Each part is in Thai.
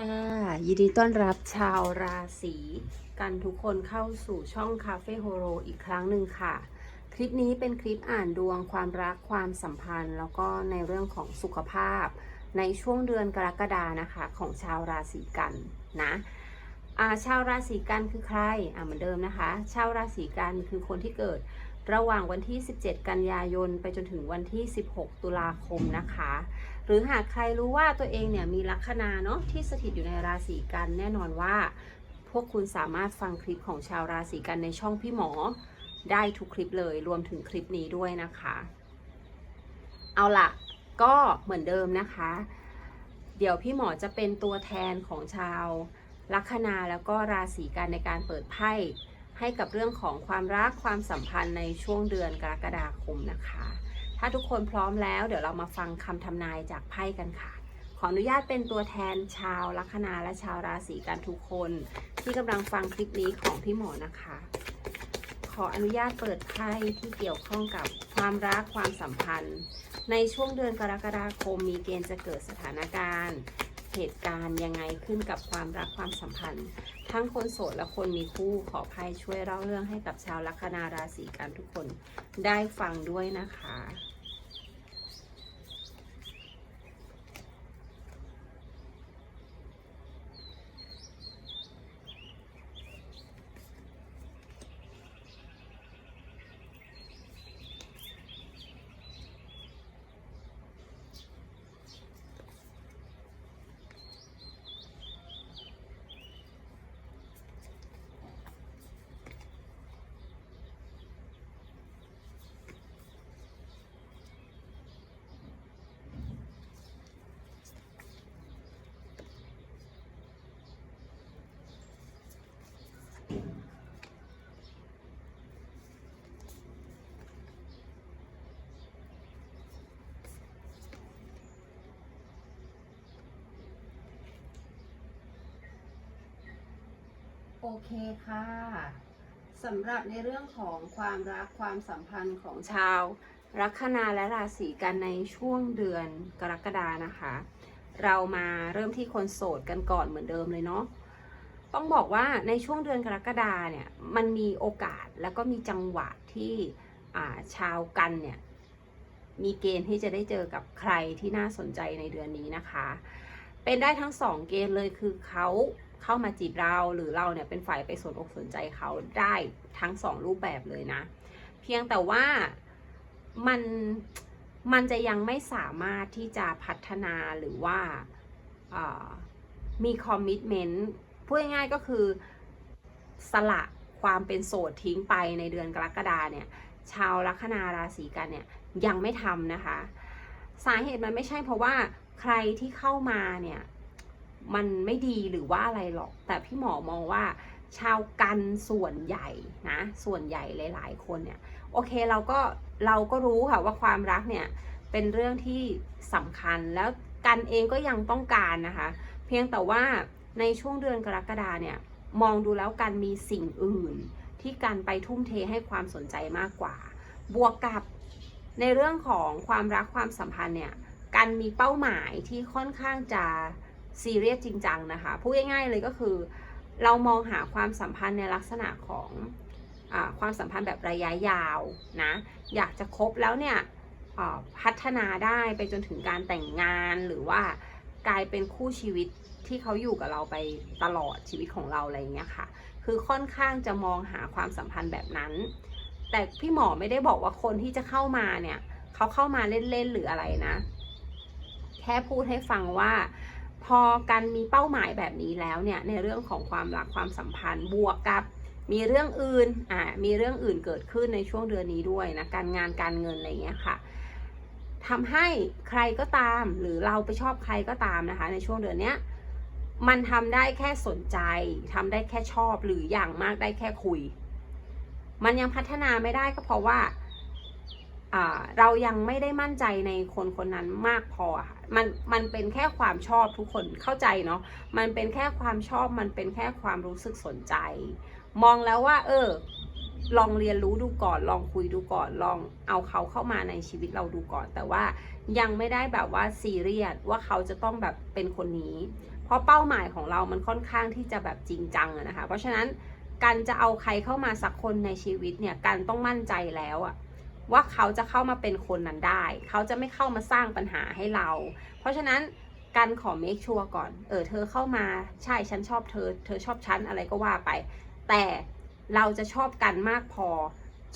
ค่ะ ยินดีต้อนรับชาวราศีกันทุกคนเข้าสู่ช่องคาเฟ่โฮโรอีกครั้งหนึ่งค่ะ คลิปนี้เป็นคลิปอ่านดวงความรักความสัมพันธ์ แล้วก็ในเรื่องของสุขภาพ ในช่วงเดือนกรกฎานะคะ ของชาวราศีกันนะอาชาวราศีกันคือใครอ่าเหมือนเดิมนะคะ ชาวราศีกันคือคนที่เกิดระหว่างวันที่ 17 กันยายน ไปจนถึงวันที่ 16 ตุลาคมนะคะ หรือหากใครรู้ว่าตัวเองเนี่ยมีลัคนาเนาะที่สถิตอยู่ในราศีกันแน่นอนว่า พวกคุณสามารถฟังคลิปของชาวราศีกันในช่องพี่หมอได้ทุกคลิปเลยรวมถึงคลิปนี้ด้วยนะคะ เอาล่ะ ก็เหมือนเดิมนะคะ เดี๋ยวพี่หมอจะเป็นตัวแทนของชาวลัคนาแล้วก็ราศีกันในการเปิดไพ่ให้กับเรื่องของความรักความสัมพันธ์ในช่วงเดือนกรกฎาคมนะคะ ถ้าทุกคนพร้อมแล้ว เดี๋ยวเรามาฟังคำทำนายจากไพ่กันค่ะ ขออนุญาตเป็นตัวแทนชาวลัคนาและชาวราศีกันทุกคน ที่กำลังฟังคลิปนี้ของพี่หมอนะคะ ขออนุญาตเปิดไพ่ที่เกี่ยวข้องกับความรักความสัมพันธ์ ในช่วงเดือนกรกฎาคมมีเกณฑ์จะเกิดสถานการณ์ เหตุการณ์ยังไงขึ้นกับความรักความสัมพันธ์ ทั้งคนโสดและคนมีคู่ขอภัยช่วยเล่าเรื่องให้กับชาวลัคนาราศีกันทุกคนได้ฟังด้วยนะคะ โอเคค่ะสำหรับในเรื่องของความรักความสัมพันธ์ของชาว ลัคนาและราศีกันในช่วงเดือนกรกฎานะคะ เรามาเริ่มที่คนโสดกันก่อนเหมือนเดิมเลยเนาะต้องบอกว่าในช่วงเดือนกรกฎาเนี่ยมันมีโอกาสแล้วก็มีจังหวะที่ชาวกันเนี่ยมีเกณฑ์ที่จะได้เจอกับใครที่น่าสนใจในเดือนนี้นะคะ เป็นได้ทั้งสองเกณฑ์เลยคือเขา เข้ามาจีบเราหรือเราเนี่ยเป็นฝ่ายไปสนอกสนใจเขาได้ทั้งสองรูปแบบเลยนะ เพียงแต่ว่ามันมันจะยังไม่สามารถที่จะพัฒนาหรือว่ามีคอมมิชเมนต์พูดง่ายๆก็คือสละความเป็นโสดทิ้งไปในเดือนกรกฎาเนี่ยชาวลัคนาราศีกันเนี่ยยังไม่ทำนะคะ สาเหตุมันไม่ใช่เพราะว่าใครที่เข้ามาเนี่ย มันไม่ดีหรือว่าอะไรหรอก แต่พี่หมอมองว่า ชาวกันส่วนใหญ่นะ ส่วนใหญ่หลาย ๆ คนเนี่ย โอเคเราก็เราก็รู้ค่ะว่าความรักเนี่ยเป็นเรื่องที่สำคัญแล้วกันเองก็ยังต้องการนะคะ เพียงแต่ว่าในช่วงเดือนกรกฎาเนี่ยมองดูแล้วกันมีสิ่งอื่น ที่กันไปทุ่มเทให้ความสนใจมากกว่า บวกกับในเรื่องของความรักความสัมพันธ์เนี่ยกันมีเป้าหมายที่ค่อนข้างจะ ซีเรียสจริงจังนะคะ พูดง่ายๆเลยก็คือ เรามองหาความสัมพันธ์ในลักษณะของอความสัมพันธ์แบบระยะยาวนะ อยากจะคบแล้วเนี่ยพัฒนาได้ไปจนถึงการแต่งงานหรือว่ากลายเป็นคู่ชีวิตที่เขาอยู่กับเราไปตลอดชีวิตของเราอะไรอย่างเงี้ยค่ะ คือค่อนข้างจะมองหาความสัมพันธ์แบบนั้น แต่พี่หมอไม่ได้บอกว่าคนที่จะเข้ามาเนี่ยเขาเข้ามาเล่นๆหรืออะไรนะ แค่พูดให้ฟังว่า พอกันมีเป้าหมายแบบนี้แล้วเนี่ยในเรื่องของความรักความสัมพันธ์บวกกับมีเรื่องอื่นอ่ามีเรื่องอื่นเกิดขึ้นในช่วงเดือนนี้ด้วยนะการงานการเงินอะไรเงี้ยค่ะทำให้ใครก็ตามหรือเราไปชอบใครก็ตามนะคะ ในช่วงเดือนเนี้ยมันทำได้แค่สนใจทำได้แค่ชอบหรืออย่างมากได้แค่คุย มันยังพัฒนาไม่ได้ก็เพราะว่าอ่า เรายังไม่ได้มั่นใจในคนคนนั้นมากพอค่ะมันมันเป็นแค่ความชอบทุกคนเข้าใจเนาะมันเป็นแค่ความชอบมันเป็นแค่ความรู้สึกสนใจ มองแล้วว่า เออ ลองเรียนรู้ดูก่อน ลองคุยดูก่อนลองเอาเขาเข้ามาในชีวิตเราดูก่อน แต่ว่ายังไม่ได้แบบว่าซีเรียสว่าเขาจะต้องแบบเป็นคนนี้ เพราะเป้าหมายของเรามันค่อนข้างที่จะแบบจริงจังนะคะ เพราะฉะนั้นการจะเอาใครเข้ามาสักคนในชีวิตเนี่ยการต้องมั่นใจแล้วอะ ว่าเขาจะเข้ามาเป็นคนนั้นได้ เขาจะไม่เข้ามาสร้างปัญหาให้เรา เพราะฉะนั้นการขอเมคชัวร์ก่อน เออ เธอเข้ามา ใช่ ฉันชอบเธอ เธอชอบฉัน อะไรก็ว่าไป แต่เราจะชอบกันมากพอ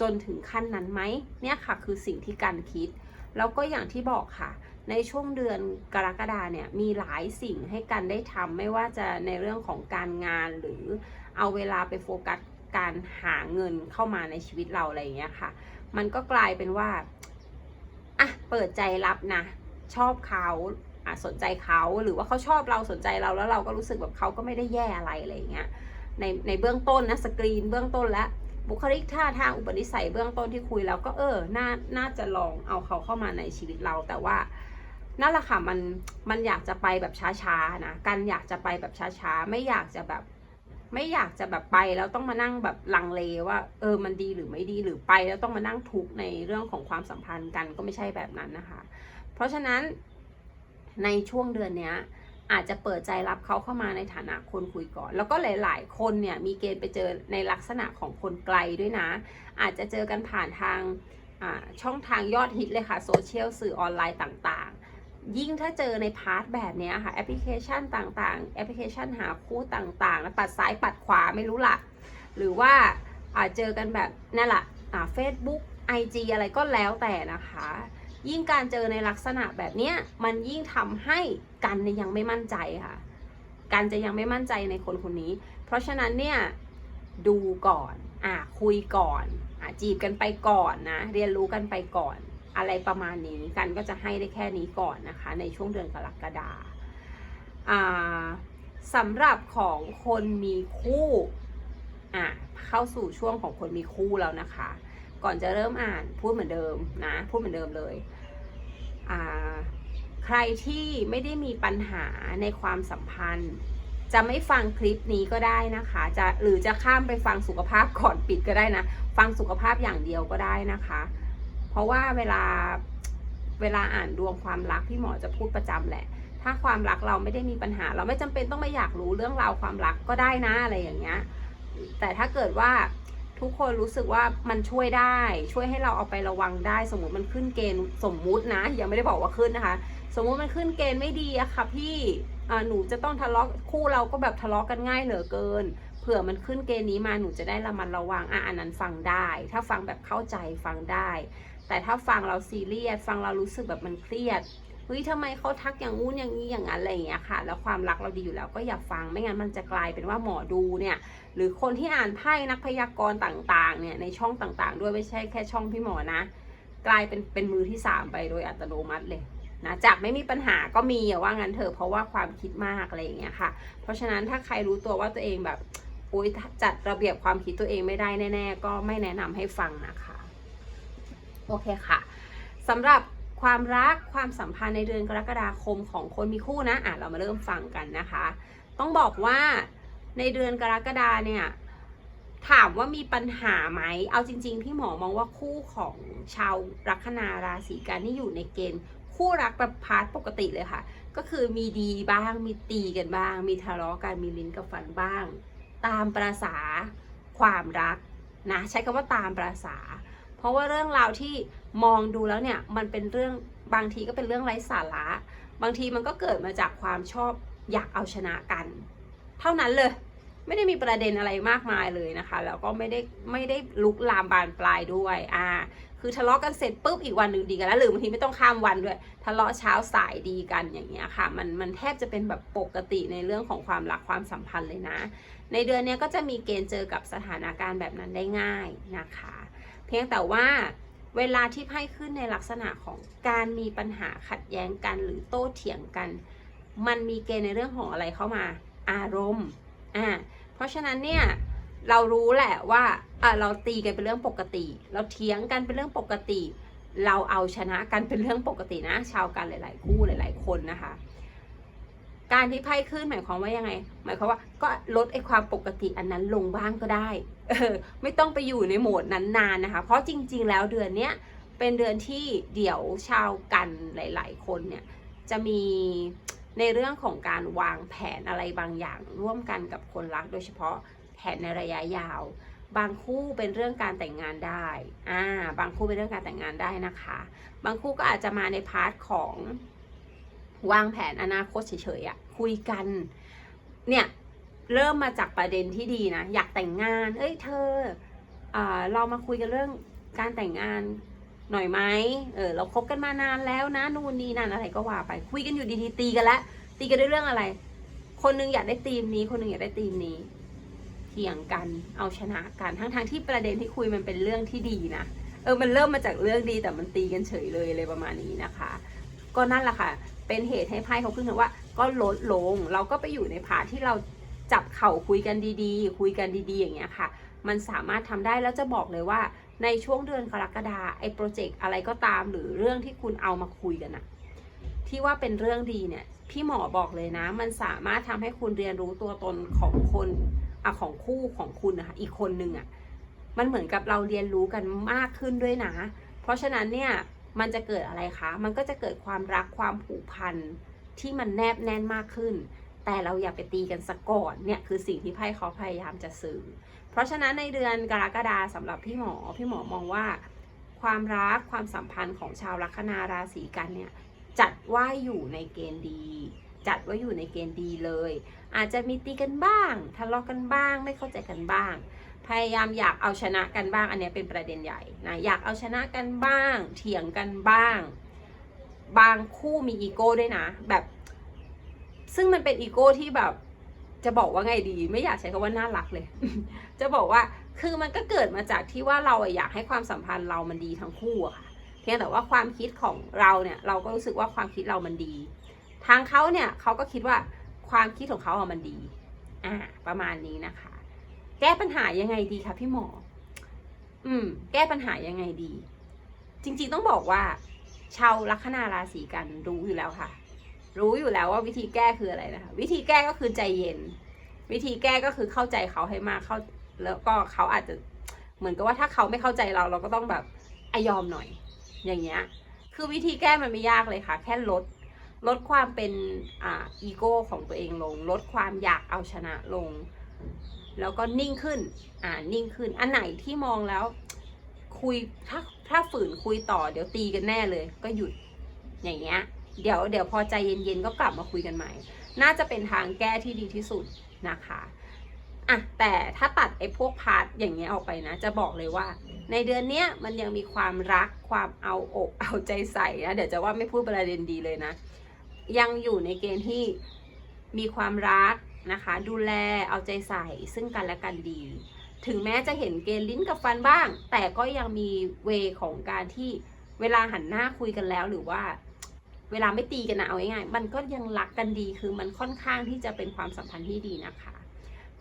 จนถึงขั้นนั้นไหม เนี่ยค่ะ คือสิ่งที่กันคิด แล้วก็อย่างที่บอกค่ะ ในช่วงเดือนกรกฎาเนี่ย มีหลายสิ่งให้กันได้ทำ ไม่ว่าจะในเรื่องของการงาน หรือเอาเวลาไปโฟกัสการหาเงินเข้ามาในชีวิตเราอะไรอย่างเงี้ยค่ะ มันก็กลายเป็นว่าอะเปิดใจรับนะ ชอบเขาอะสนใจเขาหรือว่าเขาชอบเราสนใจเราแล้วเราก็รู้สึกแบบเขาก็ไม่ได้แย่อะไรอะไรอย่างเงี้ยในในเบื้องต้นนะสกรีนเบื้องต้นและบุคลิกท่าทางอุปนิสัยเบื้องต้นที่คุยแล้วก็เออน่าน่าจะลองเอาเขาเข้ามาในชีวิตเราแต่ว่านั่นแหละค่ะมันมันอยากจะไปแบบช้าๆนะกันอยากจะไปแบบช้าๆ ไม่อยากจะแบบ ไม่อยากจะแบบไปแล้วต้องมานั่งแบบลังเลว่า เออมันดีหรือไม่ดีหรือไปแล้วต้องมานั่งทุกข์ในเรื่องของความสัมพันธ์กันก็ไม่ใช่แบบนั้นนะคะ เพราะฉะนั้นในช่วงเดือนเนี้ยอาจจะเปิดใจรับเขาเข้ามาในฐานะคนคุยก่อน แล้วก็หลาย ๆ คนเนี่ยมีเกณฑ์ไปเจอในลักษณะของคนไกลด้วยนะ อาจจะเจอกันผ่านทางอ่าช่องทางยอดฮิตเลยค่ะโซเชียลสื่อออนไลน์ต่างๆ ยิ่งถ้าเจอในพาร์ทแบบนี้ค่ะ แอปพลิเคชันต่างๆ แอปพลิเคชันหาคู่ต่างๆ ปัดซ้ายปัดขวาไม่รู้ละหรือว่าอาจเจอกันแบบนั่นแหละเฟซบุ๊กไอจีอะไรก็แล้วแต่นะคะ ยิ่งการเจอในลักษณะแบบนี้มันยิ่งทำให้กันยังไม่มั่นใจค่ะกันจะยังไม่มั่นใจในคนคนนี้ เพราะฉะนั้นเนี่ยดูก่อนอะคุยก่อนอะจีบกันไปก่อนนะ เรียนรู้กันไปก่อน อะไรประมาณนี้กันก็จะให้ได้แค่นี้ก่อนนะคะ ในช่วงเดือนกรกฎาสำหรับของคนมีคู่อะเข้าสู่ช่วงของคนมีคู่แล้วนะคะ ก่อนจะเริ่มอ่านพูดเหมือนเดิมนะพูดเหมือนเดิมเลยอ่าใครที่ไม่ได้มีปัญหาในความสัมพันธ์ จะไม่ฟังคลิปนี้ก็ได้นะคะจะหรือจะข้ามไปฟังสุขภาพก่อนปิดก็ได้นะ ฟังสุขภาพอย่างเดียวก็ได้นะคะ ราะว่าเวลาเวลาอ่านดวงความรักพี่หมอจะพูดประจำแหละ ถ้าความรักเราไม่ได้มีปัญหา เราไม่จำเป็นต้องไมาอยากรู้เรื่องราวความรักก็ได้นะอะไรอย่างเงี้ย แต่ถ้าเกิดว่าทุกคนรู้สึกว่ามันช่วยได้ ช่วยให้เราเอาไประวังได้ สมมติมันขึ้นเกณฑ์สมมุตินะยังไม่ได้บอกว่าขึ้นนะคะ สมมุติมันขึ้นเกณฑ์ไม่ดีอะค่ะพี่หนูจะต้องทะเลาะคู่เราก็แบบทะเลาะกันง่ายเหลือเกิน เผื่อมันขึ้นเกณฑ์นี้มาหนูจะได้ระมัดระวังอะอันนั้นฟังได้ ถ้าฟังแบบเข้าใจฟังได้ แต่ถ้าฟังเราซีเรียสฟังเรารู้สึกแบบมันเครียดเฮ้ยทำไมเขาทักอย่างงู้นอย่างนี้อย่างนั้นอะไรอย่างเงี้ยค่ะ แล้วความรักเราดีอยู่แล้วก็อย่าฟังไม่งั้นมันจะกลายเป็นว่าหมอดูเนี่ย หรือคนที่อ่านไพ่นักพยากรณ์ต่างๆเนี่ยในช่องต่างๆ ด้วยไม่ใช่แค่ช่องพี่หมอนะ กลายเป็นเป็นมือที่สามไปโดยอัตโนมัติเลยนะจากไม่มีปัญหาก็มีอย่าว่างั้นเถอะเพราะว่าความคิดมากอะไรอย่างเงี้ยค่ะ เพราะฉะนั้นถ้าใครรู้ตัวว่าตัวเองแบบอุ้ยจัดระเบียบความคิดตัวเองไม่ได้แน่ ๆ ก็ไม่แนะนำให้ฟังนะคะ โอเคค่ะสำหรับความรักความสัมพันธ์ในเดือนกรกฎาคมของคนมีคู่นะอะเรามาเริ่มฟังกันนะคะ ต้องบอกว่าในเดือนกรกฎาเนี่ยถามว่ามีปัญหาไหม เอาจริง ๆ พี่หมอมองว่าคู่ของชาวลัคนาราศีกันที่อยู่ในเกณฑ์ คู่รักแบบพาร์ทปกติเลยค่ะ ก็คือมีดีบ้างมีตีกันบ้าง มีทะเลาะกันมีลิ้นกับฟันบ้าง ตามประษาความรักนะใช้คำว่าตามประษา เพราะว่าเรื่องราวที่มองดูแล้วเนี่ยมันเป็นเรื่องบางทีก็เป็นเรื่องไร้สาระ บางทีมันก็เกิดมาจากความชอบอยากเอาชนะกัน เท่านั้นเลย ไม่ได้มีประเด็นอะไรมากมายเลยนะคะแล้วก็ไม่ได้ไม่ได้ลุกลามบานปลายด้วยอ่าคือทะเลาะกันเสร็จปุ๊บอีกวันหนึ่งดีกันแล้วหรือบางทีไม่ต้องข้ามวันด้วย ทะเลาะเช้าสายดีกันอย่างเงี้ยค่ะ มันมันแทบจะเป็นแบบปกติในเรื่องของความรักความสัมพันธ์เลยนะ ในเดือนนี้ก็จะมีเกณฑ์เจอกับสถานการณ์แบบนั้นได้ง่ายนะคะ เพียงแต่ว่าเวลาที่ไพ่ขึ้นในลักษณะของการมีปัญหาขัดแย้งกันหรือโต้เถียงกัน มันมีเกณฑ์ในเรื่องของอะไรเข้ามา อารมณ์อ่าเพราะฉะนั้นเนี่ยเรารู้แหละว่าอะเราตีกันเป็นเรื่องปกติ เราเถียงกันเป็นเรื่องปกติ เราเอาชนะกันเป็นเรื่องปกตินะ ชาวกันหลาย ๆ คู่หลาย ๆ คนนะคะ การที่ไพ่ขึ้นหมายความว่ายังไง หมายความว่าก็ลดไอ้ความปกติอันนั้นลงบ้างก็ได้เออไม่ต้องไปอยู่ในโหมดนั้นนานนะคะ เพราะจริง ๆ แล้วเดือนเนี้ยเป็นเดือนที่เดี๋ยวชาวกันหลาย ๆ คนเนี่ยจะมีในเรื่องของการวางแผนอะไรบางอย่าง ร่วมกันกับคนรัก โดยเฉพาะแผนในระยะยาว บางคู่เป็นเรื่องการแต่งงานได้อ่าบางคู่เป็นเรื่องการแต่งงานได้นะคะ บางคู่ก็อาจจะมาในพาร์ทของ วางแผนอนาคตเฉยๆอะคุยกัน เนี่ย เริ่มมาจากประเด็นที่ดีนะ อยากแต่งงาน เอ้ยเธออเรามาคุยกันเรื่องการแต่งงานหน่อยไหมเออเราคบกันมานานแล้วนะนู่นนี่นั่นอะไรก็ว่าไป คุยกันอยู่ดีๆตีกันแล้วตีกันด้วยเรื่องอะไร คนหนึงอยากได้ธีมนี้ คนหนึงอยากได้ธีมนี้เถียงกันเอาชนะกันทั้งๆทที่ประเด็นที่คุยมันเป็นเรื่องที่ดีนะเออมันเริ่มมาจากเรื่องดีแต่มันตีกันเฉยเลยอะไรประมาณนี้นะคะ ก็นั่นแหละค่ะ เป็นเหตุให้ไพ่เขาขึ้นมาว่า ก็ลดลง เราก็ไปอยู่ในพาที่เราจับเข่าคุยกันดีๆ คุยกันดีๆ อย่างเงี้ยค่ะ มันสามารถทำได้แล้วจะบอกเลยว่า ในช่วงเดือนกรกฎาไอ้โปรเจกต์อะไรก็ตามหรือเรื่องที่คุณเอามาคุยกันอะที่ว่าเป็นเรื่องดีเนี่ย พี่หมอบอกเลยนะ มันสามารถทำให้คุณเรียนรู้ตัวตนของคนอะของคู่ของคุณนะคะอีกคนนึงอะมันเหมือนกับเราเรียนรู้กันมากขึ้นด้วยนะ เพราะฉะนั้นเนี่ย มันจะเกิดอะไรคะ มันก็จะเกิดความรักความผูกพันที่มันแนบแน่นมากขึ้น แต่เราอย่าไปตีกันสะก่อนเนี่ยคือสิ่งที่ไพ่เขาพยายามจะสื่อ เพราะฉะนั้นในเดือนกรกฎาสำหรับพี่หมอพี่หมอมองว่า ความรักความสัมพันธ์ของชาวลัคนาราศีกันเนี่ยจัดว่าอยู่ในเกณฑ์ดี จัดว่าอยู่ในเกณฑ์ดีเลย อาจจะมีตีกันบ้าง ทะเลาะกันบ้างไม่เข้าใจกันบ้าง พยายามอยากเอาชนะกันบ้าง อันนี้เป็นประเด็นใหญ่นะอยากเอาชนะกันบ้าง เถียงกันบ้าง บางคู่มีอีโก้ด้วยนะ แบบ ซึ่งมันเป็นอีโก้ที่แบบ จะบอกว่าไงดี ไม่อยากใช้คำว่าน่ารักเลย จะบอกว่าคือมันก็เกิดมาจากที่ว่าเราอะอยากให้ความสัมพันธ์เรามันดีทั้งคู่อะค่ะเพียงแต่ว่าความคิดของเราเนี่ยเราก็รู้สึกว่าความคิดเรามันดี ทางเขาเนี่ยเขาก็คิดว่าความคิดของเขาอะมันดี อ่า ประมาณนี้นะคะ แก้ปัญหายังไงดีคะพี่หมอ อืม แก้ปัญหายังไงดี จริงๆต้องบอกว่า ชาวลัคนาราศีกันรู้อยู่แล้วค่ะ รู้อยู่แล้วว่าวิธีแก้คืออะไรนะคะ วิธีแก้ก็คือใจเย็น วิธีแก้ก็คือเข้าใจเขาให้มากเข้า แล้วก็เขาอาจจะเหมือนกับว่าถ้าเขาไม่เข้าใจเราเราก็ต้องแบบอยอมหน่อย อย่างเงี้ย คือวิธีแก้มันไม่ยากเลยค่ะ แค่ลดลดความเป็นอ่าอีโก้ของตัวเองลง ลดความอยากเอาชนะลง แล้วก็นิ่งขึ้น อ่านิ่งขึ้น อันไหนที่มองแล้ว คุยถ้าถ้าฝืนคุยต่อเดี๋ยวตีกันแน่เลย ก็หยุดอย่างเงี้ย เดี๋ยวเดี๋ยวพอใจเย็นๆก็กลับมาคุยกันใหม่ น่าจะเป็นทางแก้ที่ดีที่สุดนะคะอะแต่ถ้าตัดไอ้พวกพาร์ทอย่างเงี้ยออกไปนะ จะบอกเลยว่า ในเดือนเนี้ยมันยังมีความรักความเอาอกเอาใจใส่นะเดี๋ยวจะว่าไม่พูดประเด็นดีเลยนะ ยังอยู่ในเกณฑ์ที่มีความรัก นะคะ ดูแลเอาใจใส่ซึ่งกันและกันดี ถึงแม้จะเห็นเกณฑ์ลิ้นกับฟันบ้าง แต่ก็ยังมีเวของการที่เวลาหันหน้าคุยกันแล้วหรือว่าเวลาไม่ตีกันนะเอาง่ายๆมันก็ยังรักกันดีคือมันค่อนข้างที่จะเป็นความสัมพันธ์ที่ดีนะคะ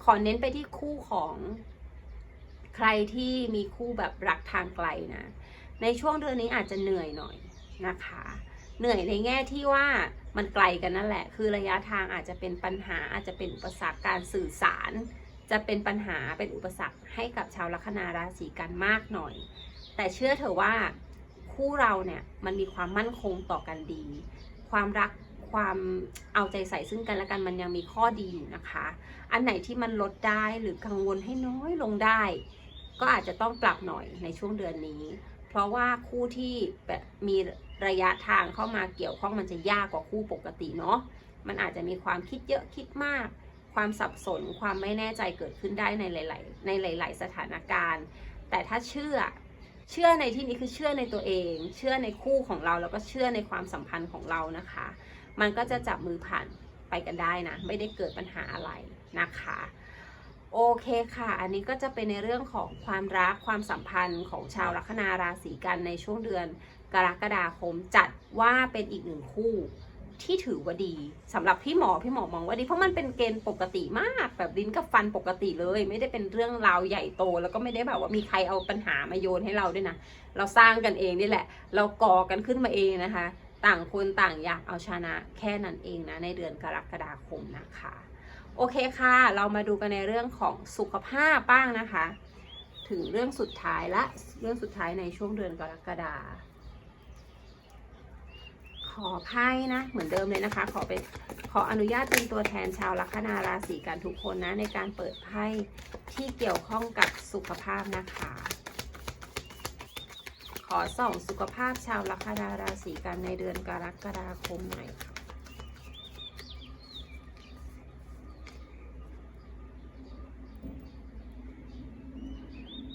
ขอเน้นไปที่คู่ของใครที่มีคู่แบบรักทางไกลนะ ในช่วงเดือนนี้อาจจะเหนื่อยหน่อยนะคะ เหนื่อยในแง่ที่ว่า มันไกลกันนั่นแหละ คือระยะทางอาจจะเป็นปัญหาอาจจะเป็นอุปสรรคการสื่อสาร จะเป็นปัญหาเป็นอุปสรรคให้กับชาวลัคนาราศีกันมากหน่อย แต่เชื่อเถอะว่าคู่เราเนี่ยมันมีความมั่นคงต่อกันดี ความรักความเอาใจใส่ซึ่งกันและกันมันยังมีข้อดีอยู่นะคะ อันไหนที่มันลดได้หรือกังวลให้น้อยลงได้ ก็อาจจะต้องปรับหน่อยในช่วงเดือนนี้ เพราะว่าคู่ที่แบบมี ระยะทางเข้ามาเกี่ยวข้องมันจะยากกว่าคู่ปกติเนาะ มันอาจจะมีความคิดเยอะคิดมาก ความสับสน ความไม่แน่ใจเกิดขึ้นได้ในหลาย ๆ ในหลาย ๆ สถานการณ์ แต่ถ้าเชื่อ เชื่อในที่นี้คือเชื่อในตัวเอง เชื่อในคู่ของเราแล้วก็เชื่อในความสัมพันธ์ของเรานะคะ มันก็จะจับมือผ่านไปกันได้นะ ไม่ได้เกิดปัญหาอะไรนะคะโอเคค่ะ อันนี้ก็จะเป็นในเรื่องของความรักความสัมพันธ์ของชาวลัคนาราศีกันในช่วงเดือน กรกฎาคมจัดว่าเป็นอีกหนึ่งคู่ที่ถือว่าดีสำหรับพี่หมอพี่หมอมองว่าดี เพราะมันเป็นเกณฑ์ปกติมากแบบลิ้นกับฟันปกติเลย ไม่ได้เป็นเรื่องราวใหญ่โต แล้วก็ไม่ได้แบบว่ามีใครเอาปัญหามาโยนให้เราด้วยนะ เราสร้างกันเองนี่แหละ เราก่อกันขึ้นมาเองนะคะ ต่างคนต่างอยากเอาชนะแค่นั้นเองนะ ในเดือนกรกฎาคมนะคะ โอเคค่ะ เรามาดูกันในเรื่องของสุขภาพบ้างนะคะ ถึงเรื่องสุดท้ายละเรื่องสุดท้ายในช่วงเดือนกรกฎา ขอไพ่นะ เหมือนเดิมเลยนะคะ ขอเป็นขออนุญาตเป็นตัวแทนชาวลัคนาราศีกันทุกคนนะ ในการเปิดไพ่ที่เกี่ยวข้องกับสุขภาพนะคะ ขอส่องสุขภาพชาวลัคนาราศีกันในเดือนกรกฎาคมหน่อยค่ะ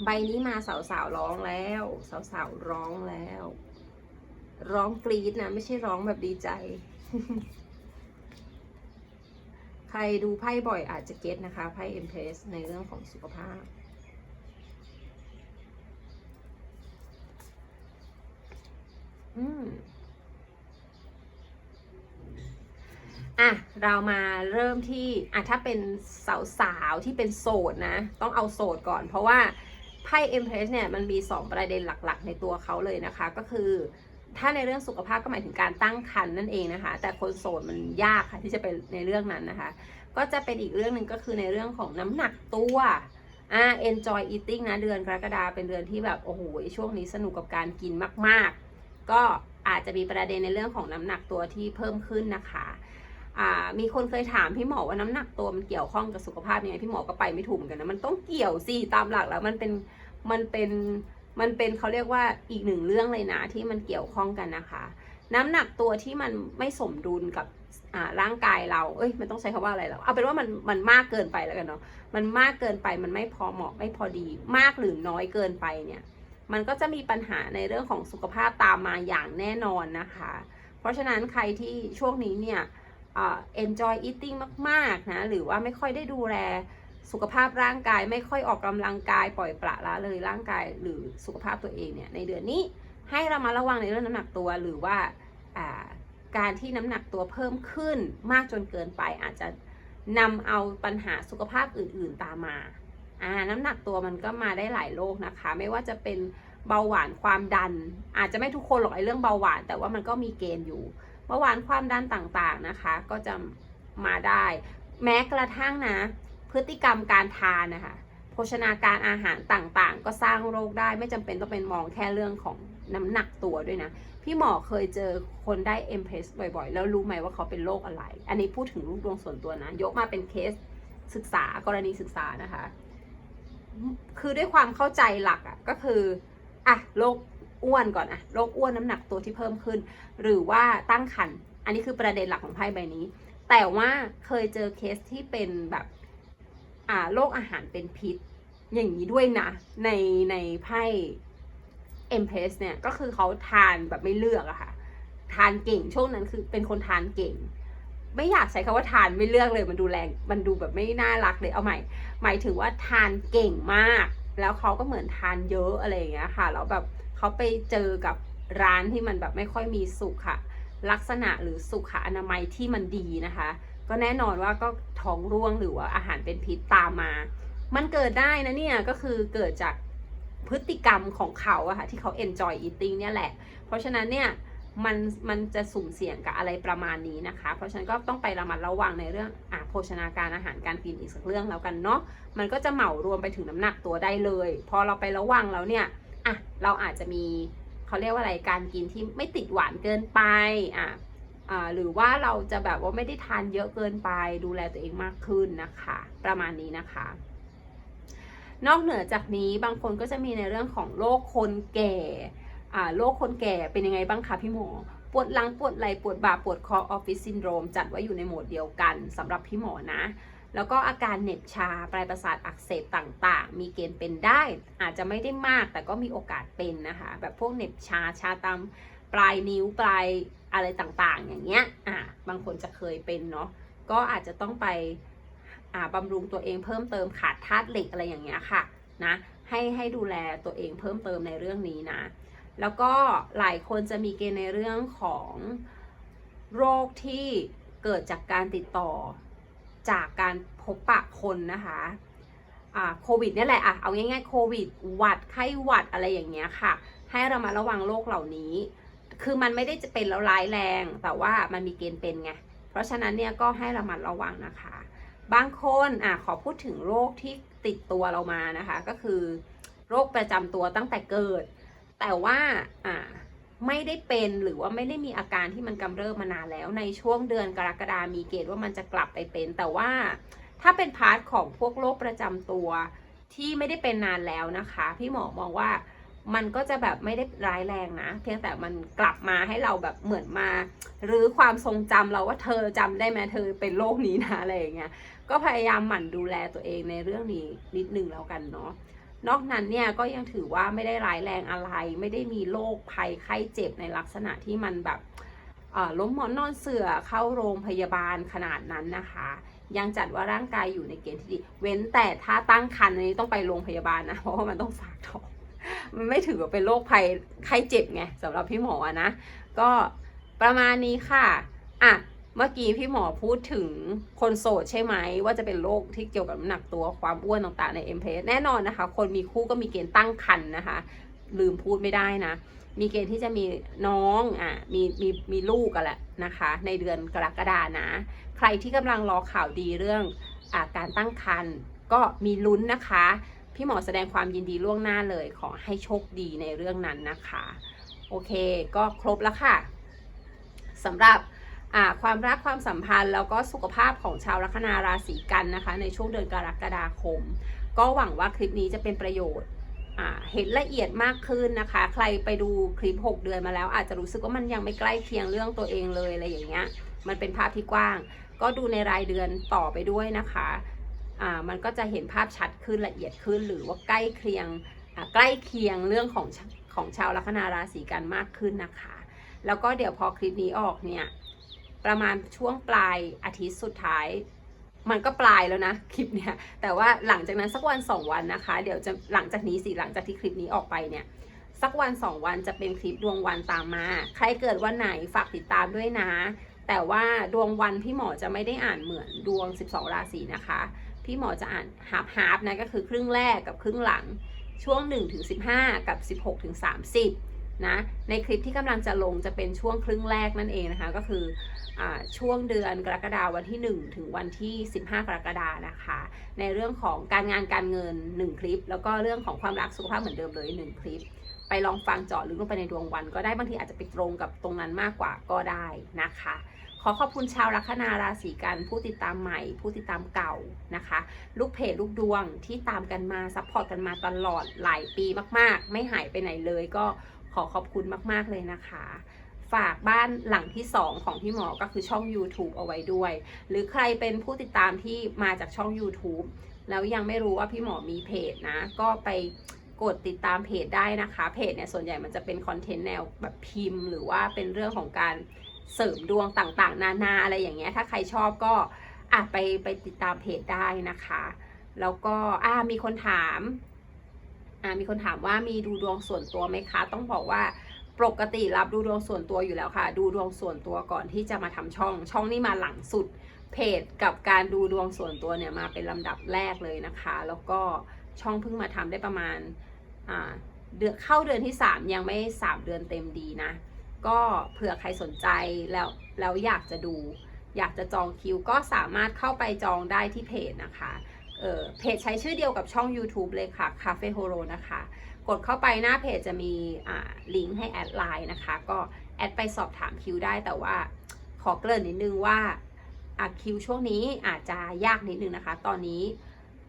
ใบนี้มาสาวๆร้องแล้ว สาวๆร้องแล้ว ร้องกรี๊ดนะ ไม่ใช่ร้องแบบดีใจ ใครดูไพ่บ่อยอาจจะเก็ตนะคะ ไพ่เอ็มเพสในเรื่องของสุขภาพ อืมอะ เรามาเริ่มที่ อะ ถ้าเป็นสาวๆ ที่เป็นโสดนะ ต้องเอาโสดก่อน เพราะว่าไพ่เอ็มเพรสเนี่ย มันมี 2 ประเด็นหลักๆ ในตัวเขาเลยนะคะ ก็คือ ถ้าในเรื่องสุขภาพก็หมายถึงการตั้งครรภ์นั่นเองนะคะ แต่คนโสดมันยากค่ะที่จะเป็นในเรื่องนั้นนะคะ ก็จะเป็นอีกเรื่องหนึ่งก็คือในเรื่องของน้ำหนักตัวอ่า enjoy eating นะเดือนกรกฎาเป็นเดือนที่แบบโอ้โหช่วงนี้สนุกกับการกินมาก ๆ ก็อาจจะมีประเด็นในเรื่องของน้ำหนักตัวที่เพิ่มขึ้นนะคะมีคนเคยถามพี่หมอว่าน้ำหนักตัวมันเกี่ยวข้องกับสุขภาพยังไงพี่หมอก็ไปไม่ถูกเหมือนกันนะมันต้องเกี่ยวสิตามหลักแล้วมันเป็นมันเป็น มันเป็นเขาเรียกว่าอีกหนึ่งเรื่องเลยนะที่มันเกี่ยวข้องกันนะคะ น้ำหนักตัวที่มันไม่สมดุลกับร่างกายเรา เอ้ย มันต้องใช้คำว่าอะไรแล้วเอาเป็นว่ามันมันมากเกินไปแล้วกันเนาะ มันมากเกินไป มันไม่พอเหมาะ ไม่พอดี มากหรือน้อยเกินไปเนี่ย มันก็จะมีปัญหาในเรื่องของสุขภาพตามมาอย่างแน่นอนนะคะ เพราะฉะนั้นใครที่ช่วงนี้เนี่ยอ่า enjoy eating มากๆนะ หรือว่าไม่ค่อยได้ดูแล สุขภาพร่างกายไม่ค่อยออกกำลังกายปล่อยปละละเลยร่างกายหรือสุขภาพตัวเองเนี่ยในเดือนนี้ให้เรามาระวังในเรื่องน้ำหนักตัวหรือว่าการที่น้ำหนักตัวเพิ่มขึ้นมากจนเกินไปอาจจะนำเอาปัญหาสุขภาพอื่น ๆตามมาอ่าน้ำหนักตัวมันก็มาได้หลายโรคนะคะ ไม่ว่าจะเป็นเบาหวานความดัน อาจจะไม่ทุกคนหรอกไอ้เรื่องเบาหวาน แต่ว่ามันก็มีเกณฑ์อยู่เบาหวานความดันต่างๆนะคะ ก็จะมาได้ แม้กระทั่งนะ พฤติกรรมการทานนะคะโภชนาการอาหารต่างๆ ก็สร้างโรคได้ไม่จำเป็นต้องเป็นมองแค่เรื่องของน้ำหนักตัวด้วยนะ พี่หมอเคยเจอคนได้เอ็มเพสบ่อยๆ แล้วรู้ไหมว่าเขาเป็นโรคอะไร อันนี้พูดถึงลูกดวงส่วนตัวนะ ยกมาเป็นเคสศึกษากรณีศึกษานะคะ คือด้วยความเข้าใจหลักอะ่ะก็คืออะโรคอ้วนก่อนอะโรคอ้วนน้ำหนักตัวที่เพิ่มขึ้น หรือว่าตั้งครรภ์อันนี้คือประเด็นหลักของไพ่ใบนี้ แต่ว่าเคยเจอเคสที่เป็นแบบ อ่าโรคอาหารเป็นพิษ อย่างนี้ด้วยนะ ในในไพ่เอ็มเพสเนี่ยก็คือเขาทานแบบไม่เลือกอะค่ะ ทานเก่งช่วงนั้นคือเป็นคนทานเก่ง ไม่อยากใช้คำว่าทานไม่เลือกเลยมันดูแรงมันดูแบบไม่น่ารักเลยเอาใหม่ หมายถึงว่าทานเก่งมาก แล้วเขาก็เหมือนทานเยอะอะไรอย่างเงี้ยค่ะแล้วแบบเขาไปเจอกับร้านที่มันแบบไม่ค่อยมีสุขะลักษณะหรือสุขอนามัยที่มันดีนะคะ ก็แน่นอนว่าก็ท้องร่วงหรือว่าอาหารเป็นพิษตามมา มันเกิดได้นะเนี่ยก็คือเกิดจากพฤติกรรมของเขาอะค่ะที่เขา enjoy eating เนี่ยแหละ เพราะฉะนั้นเนี่ยมันมันจะสุ่มเสี่ยงกับอะไรประมาณนี้นะคะ เพราะฉะนั้นก็ต้องไประมัดระวังในเรื่องอะโภชนาการอาหารการกินอีกสักเรื่องแล้วกันเนาะ มันก็จะเหมารวมไปถึงน้ำหนักตัวได้เลย พอเราไประวังแล้วเนี่ยอะเราอาจจะมีเขาเรียกว่าอะไรการกินที่ไม่ติดหวานเกินไปอะ หรือว่าเราจะแบบว่าไม่ได้ทานเยอะเกินไป ดูแลตัวเองมากขึ้นนะคะ ประมาณนี้นะคะ นอกเหนือจากนี้บางคนก็จะมีในเรื่องของโรคคนแก่โรคคนแก่เป็นยังไงบ้างคะพี่หมอปวดหลังปวดไหล่ปวดบ่าปวดคอออฟฟิศซินโดรมจัดไว้อยู่ในโหมดเดียวกันสำหรับพี่หมอนะ แล้วก็อาการเหน็บชา ปลายประสาทอักเสบต่างๆ มีเกณฑ์เป็นได้ อาจจะไม่ได้มากแต่ก็มีโอกาสเป็นนะคะ แบบพวกเหน็บชาชาตามปลายนิ้วปลาย อะไรต่างๆ อย่างเงี้ยอ่าบางคนจะเคยเป็นเนาะก็อาจจะต้องไปอ่าบำรุงตัวเองเพิ่มเติมขาดธาตุเหล็กอะไรอย่างเงี้ยค่ะนะให้ให้ดูแลตัวเองเพิ่มเติมในเรื่องนี้นะ แล้วก็หลายคนจะมีเกณฑ์ในเรื่องของโรคที่เกิดจากการติดต่อจากการพบปะคนนะคะอ่าโควิดเนี่ยแหละอะเอาง่ายๆโควิดหวัดไข้หวัดอะไรอย่างเงี้ยค่ะ ให้เรามาระวังโรคเหล่านี้ คือมันไม่ได้จะเป็นแล้วร้ายแรง แต่ว่ามันมีเกณฑ์เป็นไง เพราะฉะนั้นเนี่ยก็ให้ระมัดระวังนะคะ บางคนอะขอพูดถึงโรคที่ติดตัวเรามานะคะ ก็คือ โรคประจำตัวตั้งแต่เกิด แต่ว่าอ่าไม่ได้เป็นหรือว่าไม่ได้มีอาการที่มันกำเริบมานานแล้ว ในช่วงเดือนกรกฎามีเกณฑ์ว่ามันจะกลับไปเป็น แต่ว่าถ้าเป็นพาร์ทของพวกโรคประจำตัวที่ไม่ได้เป็นนานแล้วนะคะ พี่หมอมองว่า มันก็จะแบบไม่ได้ร้ายแรงนะ เพียงแต่มันกลับมาให้เราแบบเหมือนมาหรือความทรงจำเราว่าเธอจำได้ไหมเธอเป็นโรคนี้นะอะไรอย่างเงี้ยก็พยายามหมั่นดูแลตัวเองในเรื่องนี้นิดนึงแล้วกันเนาะนอกนั้นเนี่ยก็ยังถือว่าไม่ได้ร้ายแรงอะไร ไม่ได้มีโรคภัยไข้เจ็บในลักษณะที่มันแบบล้มหมอนนอนเสือเข้าโรงพยาบาลขนาดนั้นนะคะ ยังจัดว่าร่างกายอยู่ในเกณฑ์ที่ดี เว้นแต่ถ้าตั้งครรภ์นนี้ต้องไปโรงพยาบาลนะ เพราะว่ามันต้องฝากท้อง มันไม่ถือว่าเป็นโรคภัยไข้เจ็บไงสำหรับพี่หมออะนะ ก็ประมาณนี้ค่ะอะเมื่อกี้พี่หมอพูดถึงคนโสดใช่ไหม ว่าจะเป็นโรคที่เกี่ยวกับน้ำหนักตัวความอ้วนต่างๆในเอ็มเพแน่นอนนะคะ คนมีคู่ก็มีเกณฑ์ตั้งครรภ์นะคะ ลืมพูดไม่ได้นะ มีเกณฑ์ที่จะมีน้องอะมีมีมีลูกกันแหละนะคะ ในเดือนกรกฎานะ ใครที่กำลังรอข่าวดีเรื่องอาการตั้งครรภ์ก็มีลุ้นนะคะ พี่หมอแสดงความยินดีล่วงหน้าเลย ขอให้โชคดีในเรื่องนั้นนะคะ โอเคก็ครบแล้วค่ะสำหรับความรักความสัมพันธ์แล้วก็สุขภาพของชาวลัคนาราศีกันนะคะ ในช่วงเดือนกรกฎาคม ก็หวังว่าคลิปนี้จะเป็นประโยชน์เห็นละเอียดมากขึ้นนะคะ ใครไปดูคลิป 6 เดือนมาแล้ว อาจจะรู้สึกว่ามันยังไม่ใกล้เคียงเรื่องตัวเองเลยอะไรอย่างเงี้ยมันเป็นภาพที่กว้าง ก็ดูในรายเดือนต่อไปด้วยนะคะ มันก็จะเห็นภาพชัดขึ้นละเอียดขึ้น หรือว่าใกล้เคียงใกล้เคียงเรื่องของของชาวลัคนาราศีกันมากขึ้นนะคะ แล้วก็เดี๋ยวพอคลิปนี้ออกเนี่ยประมาณช่วงปลายอาทิตย์สุดท้าย มันก็ปลายแล้วนะคลิปเนี่ยแต่ว่าหลังจากนั้นสักวันสองวันนะคะ เดี๋ยวจะหลังจากนี้สิหลังจากที่คลิปนี้ออกไปเนี่ยสักวันสองวันจะเป็นคลิปดวงวันตามมา ใครเกิดวันไหนฝากติดตามด้วยนะ แต่ว่าดวงวันพี่หมอจะไม่ได้อ่านเหมือนดวง 12 ราศีนะคะ พี่หมอจะอ่านฮาร์ฟฮาร์ฟนะก็คือครึ่งแรกกับครึ่งหลังช่วง1ถึง15 กับ 16ถึง30 นะ ในคลิปที่กำลังจะลงจะเป็นช่วงครึ่งแรกนั่นเองนะคะ ก็คืออช่วงเดือนกรกฎาวันที่ 1 ถึงวันที่ 15 กรกฎานะคะ ในเรื่องของการงานการเงิน 1 คลิป แล้วก็เรื่องของความรักสุขภาพเหมือนเดิมเลย 1 คลิป ไปลองฟังเจาะลึกลงไปในดวงวัน ก็ได้บางทีอาจจะไปตรงกับตรงนั้นมากกว่าก็ได้นะคะ ขอขอบคุณชาวลัคนาราศีกันผู้ติดตามใหม่ ผู้ติดตามเก่านะคะ ลูกเพจลูกดวงที่ตามกันมาซัพพอร์ตกันมาตลอดหลายปีมาก ๆ ไม่หายไปไหนเลยก็ขอขอบคุณมาก ๆ เลยนะคะ ฝากบ้านหลังที่ 2 ของพี่หมอก็คือช่อง YouTube เอาไว้ด้วย หรือใครเป็นผู้ติดตามที่มาจากช่อง YouTube แล้วยังไม่รู้ว่าพี่หมอมีเพจนะ ก็ไปกดติดตามเพจได้นะคะ เพจเนี่ยส่วนใหญ่มันจะเป็นคอนเทนต์แนวแบบพิมพ์ หรือว่าเป็นเรื่องของการ เสริมดวงต่างๆ นานาอะไรอย่างเงี้ย ถ้าใครชอบก็อะไปไปติดตามเพจได้นะคะ แล้วก็อ่ามีคนถามอ่ามีคนถามว่ามีดูดวงส่วนตัวไหมคะ ต้องบอกว่าปกติรับดูดวงส่วนตัวอยู่แล้วค่ะ ดูดวงส่วนตัวก่อนที่จะมาทำช่อง ช่องนี้มาหลังสุดเพจกับการดูดวงส่วนตัวเนี่ยมาเป็นลำดับแรกเลยนะคะ แล้วก็ช่องเพิ่งมาทำได้ประมาณอ่าเดือนเข้าเดือนที่ 3 ยังไม่ 3 เดือนเต็มดีนะ ก็เผื่อใครสนใจแล้วแล้วอยากจะดู อยากจะจองคิวก็สามารถเข้าไปจองได้ที่เพจนะคะเออเพจใช้ชื่อเดียวกับช่อง YouTube เลยค่ะ Cafe Horo นะคะ กดเข้าไปหน้าเพจจะมีลิงก์ให้แอดไลน์นะคะ ก็แอดไปสอบถามคิวได้แต่ว่าขอเกริ่นนิดนึงว่าคิวช่วงนี้อาจจะยากนิดนึงนะคะ ตอนนี้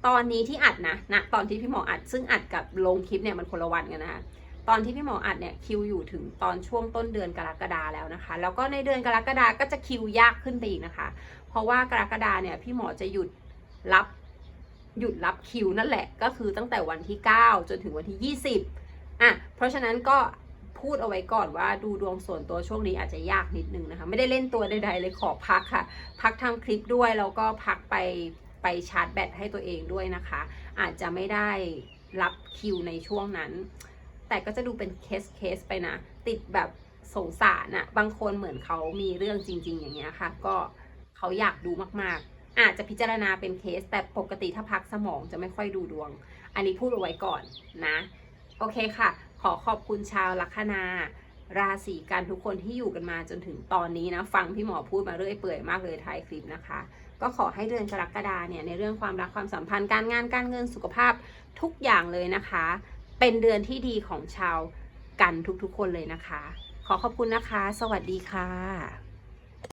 ตอนนี้ที่อัดนะนะตอนที่พี่หมออัดซึ่งอัดกับลงคลิปเนี่ยมันคนละวันกันนะคะ ตอนที่พี่หมออัดเนี่ยคิวอยู่ถึงตอนช่วงต้นเดือนกรกฎาแล้วนะคะ แล้วก็ในเดือนกรกฎาก็จะคิวยากขึ้นไปอีกนะคะ เพราะว่ากรกฎาเนี่ยพี่หมอจะหยุดรับหยุดรับคิวนั่นแหละ ก็คือตั้งแต่วันที่ 9 จนถึงวันที่ 20อะเพราะฉะนั้นก็พูดเอาไว้ก่อนว่าดูดวงส่วนตัวช่วงนี้อาจจะยากนิดนึงนะคะ ไม่ได้เล่นตัวใดๆเลยขอพักค่ะ พักทำคลิปด้วยแล้วก็พักไปไปชาร์จแบตให้ตัวเองด้วยนะคะ อาจจะไม่ได้รับคิวในช่วงนั้น แต่ก็จะดูเป็นเคสเคสไปนะ ติดแบบสงสารนะบางคนเหมือนเขามีเรื่องจริง ๆ อย่างเงี้ยค่ะ ก็เขาอยากดูมากๆ อาจจะพิจารณาเป็นเคส แต่ปกติถ้าพักสมองจะไม่ค่อยดูดวง อันนี้พูดเอาไว้ก่อนนะ โอเคค่ะ ขอขอบคุณชาวลัคนาราศีกันทุกคนที่อยู่กันมาจนถึงตอนนี้นะ ฟังพี่หมอพูดมาเรื่อยเปื่อยมากเลยท้ายคลิปนะคะ ก็ขอให้เดือนกรกฎาเนี่ยในเรื่องความรักความสัมพันธ์การงานการเงินสุขภาพทุกอย่างเลยนะคะ เป็นเดือนที่ดีของชาวกันทุกๆคนเลยนะคะ ขอขอบคุณนะคะ สวัสดีค่ะ